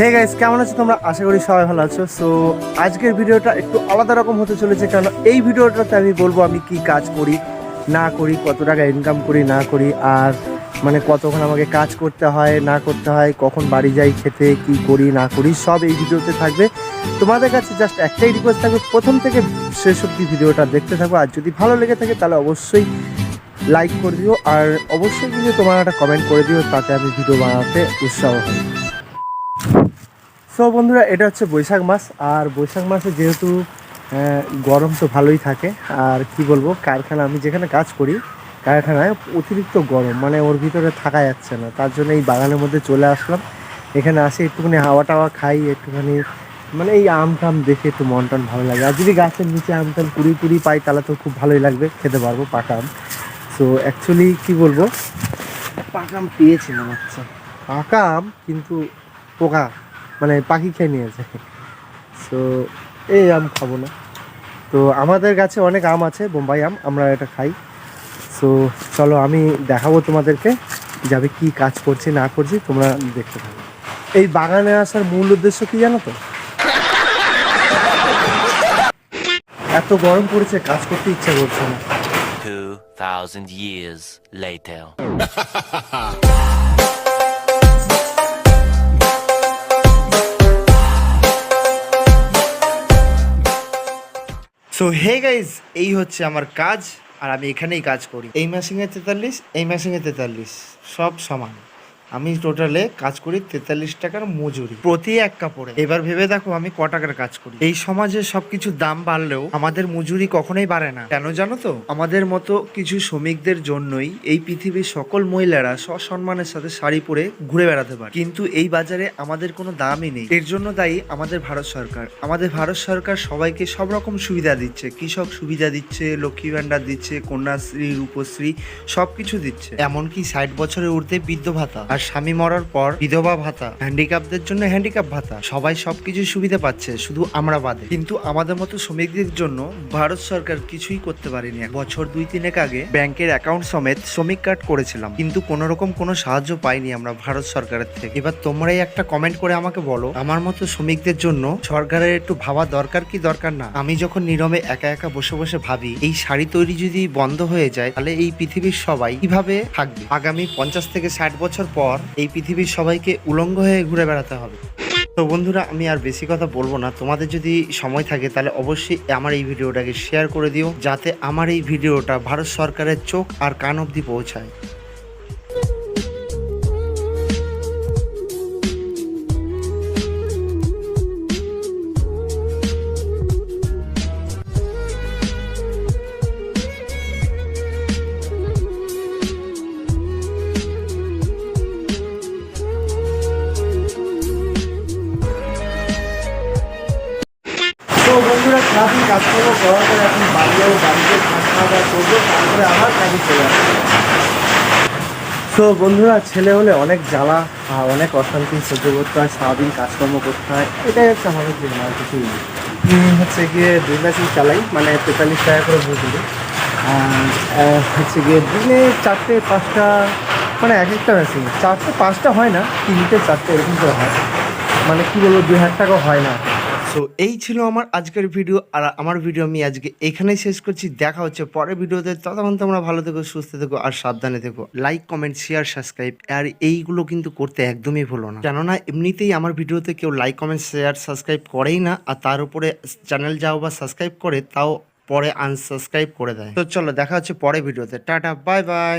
Hey guys কেমন আছো তোমরা? আশা করি সবাই ভালো আছো। সো আজকের ভিডিওটা একটু আলাদা রকম হতে চলেছে, কারণ এই ভিডিওটাতে আমি বলব আমি কি কাজ করি, না করি, কত টাকা ইনকাম করি, না করি, আর মানে কতক্ষণ আমাকে কাজ করতে হয়, না করতে হয়, কখন বাড়ি যাই, খেতে, কি করি, না করি, সব এই ভিডিওতে থাকবে। তোমাদের কাছে জাস্ট একটাই রিকোয়েস্ট থাকবে, প্রথম থেকে শেষ অব্দি ভিডিওটা দেখতে থাকো, আর যদি ভালো লেগে থাকে তাহলে অবশ্যই লাইক করে দিও, আর অবশ্যই কিন্তু তোমার একটা কমেন্ট করে দিও, তাতে আমি ভিডিও বানাতে উৎসাহ হই। সো বন্ধুরা, এটা হচ্ছে বৈশাখ মাস। আর বৈশাখ মাসে যেহেতু গরম তো ভালোই থাকে, আর কি বলব, কারখানা, আমি যেখানে কাজ করি, কারখানায় অতিরিক্ত গরম মানে ওর ভিতরে থাকা যাচ্ছে না। তার জন্য এই বাগানের মধ্যে চলে আসলাম। এখানে আসি একটুখানি হাওয়া টাওয়া খাই, একটুখানি মানে এই আম টাম দেখে একটু মন টন ভালো লাগে। আর যদি গাছের নিচে আম টাম কুড়ি কুড়ি পাই, তাহলে তো খুব ভালোই লাগবে, খেতে পারব পাকা আম। সো অ্যাকচুয়ালি কি বলব, পাকা আম পেয়েছি মনে হচ্ছে পাকা আম, কিন্তু পোকা। মানে পাখি খেয়ে নিয়েছে। সো এই আম খাব না। তো আমাদের কাছে অনেক আম আছে বোম্বাই আম আমরা এটা খাই। সো চলো আমি দেখাবো তোমাদেরকে যাবে কী কাজ করছি না করছি তোমরা দেখতে থাকো। এই বাগানে আসার মূল উদ্দেশ্য কি জানো তো? এত গরম পড়েছে কাজ করতে ইচ্ছা করছে না। 2,000 years later. হে গাইজ এই হচ্ছে আমার কাজ, আর আমি এখানেই কাজ করি। এই মেশিনে তেতাল্লিশ, এই মেশিনে তেতাল্লিশ, সব সমান। আমি টোটালে কাজ করি তেতাল্লিশ টাকার মজুরি প্রতি এক কাপড়ে। এবার ভেবে দেখো আমি ক টাকার কাজ করি। এই সমাজে সবকিছু দাম বাড়লেও আমাদের মজুরি কখনোই বাড়ে না। কেন জানো তো? আমাদের মতো কিছু শ্রমিকদের জন্যই এই পৃথিবীর সকল মহিলারা সসম্মানের সাথে শাড়ি পরে ঘুরে বেড়াতে পারে। কিন্তু এই বাজারে আমাদের কোনো দামই নেই। এর জন্য দায়ী আমাদের ভারত সরকার। আমাদের ভারত সরকার সবাইকে সব রকম সুবিধা দিচ্ছে। কৃষক সুবিধা দিচ্ছে, লক্ষ্মী ভান্ডার দিচ্ছে, কন্যাশ্রী, রূপশ্রী সবকিছু দিচ্ছে। এমনকি ষাট বছরের ঊর্ধ্বে বৃদ্ধ ভাতা। আর স্বামী মরার পর বিধবা ভাতা হ্যান্ডিক্যাপদের জন্য হ্যান্ডিক্যাপ ভাতা, সবাই সবকিছু সুবিধা পাচ্ছে, শুধু আমরা বাদে। কিন্তু আমাদের মতো শ্রমিকদের জন্য ভারত সরকার কিছুই করতে পারেনি। বছর দুই তিনেক আগে ব্যাংকের অ্যাকাউন্ট সমেত শ্রমিক কার্ড করেছিলাম। কিন্তু কোনো রকম কোনো সাহায্য পাইনি আমরা ভারত সরকারের থেকে। এবার তোমরাই একটা কমেন্ট করে আমাকে বলো, আমার মতো শ্রমিকদের জন্য সরকারের একটু ভাবা দরকার কি দরকার না? আমি যখন নীরবে একা একা বসে বসে ভাবি, এই শাড়ি তৈরি যদি বন্ধ হয়ে যায়, তাহলে এই পৃথিবীর সবাই কীভাবে থাকবে? আগামী পঞ্চাশ থেকে ষাট বছর পর এই পৃথিবীর সবাইকে উলঙ্গ হয়ে ঘুরে বেড়াতে হবে। তো বন্ধুরা, আমি আর বেশি কথা বলব না। তোমাদের যদি সময় থাকে, তাহলে অবশ্যই আমার এই ভিডিওটাকে শেয়ার করে দিও, যাতে আমার এই ভিডিওটা ভারত সরকারের চোখ আর কান অবধি পৌঁছায়। কাজ করব করার পরে এখন বাড়ি যাব বাড়িতে খাওয়া দাওয়া করব, তারপরে আবার কাজে চলে তো বন্ধুরা, ছেলে হলে অনেক জ্বালা আর অনেক অশান্তি সহ্য করতে হয়, সারাদিন কাজকর্ম করতে হয়। এটাই হচ্ছে আমাদের জীবন আর কিছুই হচ্ছে গিয়ে দুই মেশিন চালাই মানে তেতাল্লিশ টাকা করে বুঝলি আর হচ্ছে গিয়ে দিনে চারটে, পাঁচটা মানে এক একটা মেশিন চারটে, পাঁচটা হয় না, তিনটে, চারটে এরকম করে হয়। মানে কী বলব, দুই হাজার টাকা হয় না। সো এই ছিল আমার আজকের ভিডিও আর আমার ভিডিও আমি আজকে এখানেই শেষ করছি। দেখা হচ্ছে পরের ভিডিওতে ততক্ষণ তোমরা ভালো থেকো, সুস্থ থেকো, আর সাবধানে থেকো। লাইক কমেন্ট শেয়ার সাবস্ক্রাইব আর এইগুলো কিন্তু করতে একদমই ভুলো না। কেননা, এমনিতেই আমার ভিডিওতে কেউ লাইক কমেন্ট শেয়ার সাবস্ক্রাইব করেই না, আর তার উপরে চ্যানেল যাও বা সাবস্ক্রাইব করে, তাও পরে আনসাবস্ক্রাইব করে দেয়। তো চলো, দেখা হচ্ছে পরে ভিডিওতে টাটা বাই বাই